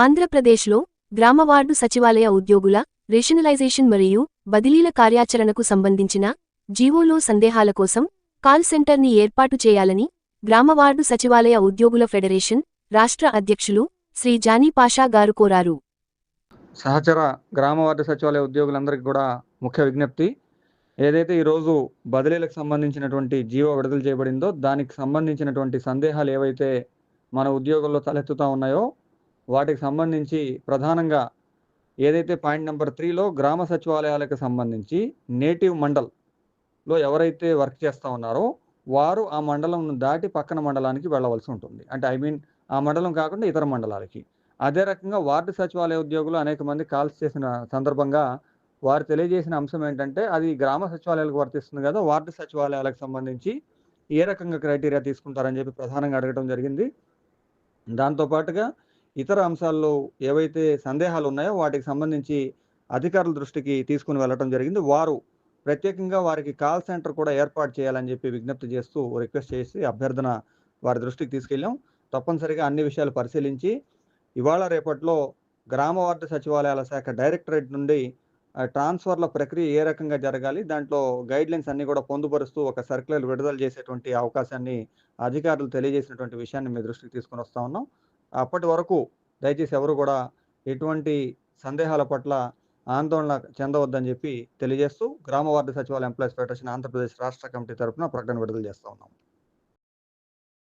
ఆంధ్రప్రదేశ్లో గ్రామవార్డు సచివాలయ ఉద్యోగుల రేషనలైజేషన్ మరియు బదిలీల కార్యాచరణకు సంబంధించిన జీవోలో సందేహాల కోసం కాల్ సెంటర్ని ఏర్పాటు చేయాలని గ్రామవార్డు సచివాలయ ఉద్యోగుల ఫెడరేషన్ రాష్ట్ర అధ్యక్షులు శ్రీ జానీ పాషా గారు కోరారు. సహచర గ్రామవార్డు సచివాలయ ఉద్యోగులందరికీ కూడా ముఖ్య విజ్ఞప్తి. ఏదైతే ఈరోజు బదిలీలకు సంబంధించినటువంటి జీవో విడుదల చేయబడిందో దానికి సంబంధించినటువంటి సందేహాలు ఏవైతే మన ఉద్యోగుల్లో తలెత్తుతా ఉన్నాయో వాటికి సంబంధించి ప్రధానంగా ఏదైతే పాయింట్ నెంబర్ త్రీలో గ్రామ సచివాలయాలకు సంబంధించి నేటివ్ మండల్లో ఎవరైతే వర్క్ చేస్తూ ఉన్నారో వారు ఆ మండలం దాటి పక్కన మండలానికి వెళ్ళవలసి ఉంటుంది. అంటే ఐ మీన్ ఆ మండలం కాకుండా ఇతర మండలాలకి. అదే రకంగా వార్డు సచివాలయ ఉద్యోగులు అనేక మంది కాల్స్ చేసిన సందర్భంగా వారు తెలియజేసిన అంశం ఏంటంటే అది గ్రామ సచివాలయాలకు వర్తిస్తుంది కదా వార్డు సచివాలయాలకు సంబంధించి ఏ రకంగా క్రైటీరియా తీసుకుంటారని చెప్పి ప్రధానంగా అడగడం జరిగింది. దాంతో పాటుగా ఇతర అంశాల్లో ఏవైతే సందేహాలు ఉన్నాయో వాటికి సంబంధించి అధికారుల దృష్టికి తీసుకుని వెళ్ళడం జరిగింది. వారు ప్రత్యేకంగా వారికి కాల్ సెంటర్ కూడా ఏర్పాటు చేయాలని చెప్పి విజ్ఞప్తి చేస్తూ రిక్వెస్ట్ చేసి అభ్యర్థన వారి దృష్టికి తీసుకెళ్ళాం. తప్పనిసరిగా అన్ని విషయాలు పరిశీలించి ఇవాళ రేపట్లో గ్రామ వార్డు సచివాలయాల శాఖ డైరెక్టరేట్ నుండి ట్రాన్స్ఫర్ల ప్రక్రియ ఏ రకంగా జరగాలి దాంట్లో గైడ్ లైన్స్ అన్ని కూడా పొందుపరుస్తూ ఒక సర్క్యులర్ విడుదల చేసేటువంటి అవకాశాన్ని అధికారులు తెలియజేసినటువంటి విషయాన్ని మీ దృష్టికి తీసుకొని వస్తా ఉన్నాం. అప్పటి వరకు దయచేసి ఎవరు కూడా ఎటువంటి సందేహాల పట్ల ఆందోళన చెందవద్దని చెప్పి తెలియజేస్తూ గ్రామ వార్డు సచివాలయ ఎంప్లాయీస్ ఫెడరేషన్ ఆంధ్రప్రదేశ్ రాష్ట్ర కమిటీ తరపున ప్రకటన విడుదల చేస్తూ ఉన్నాం.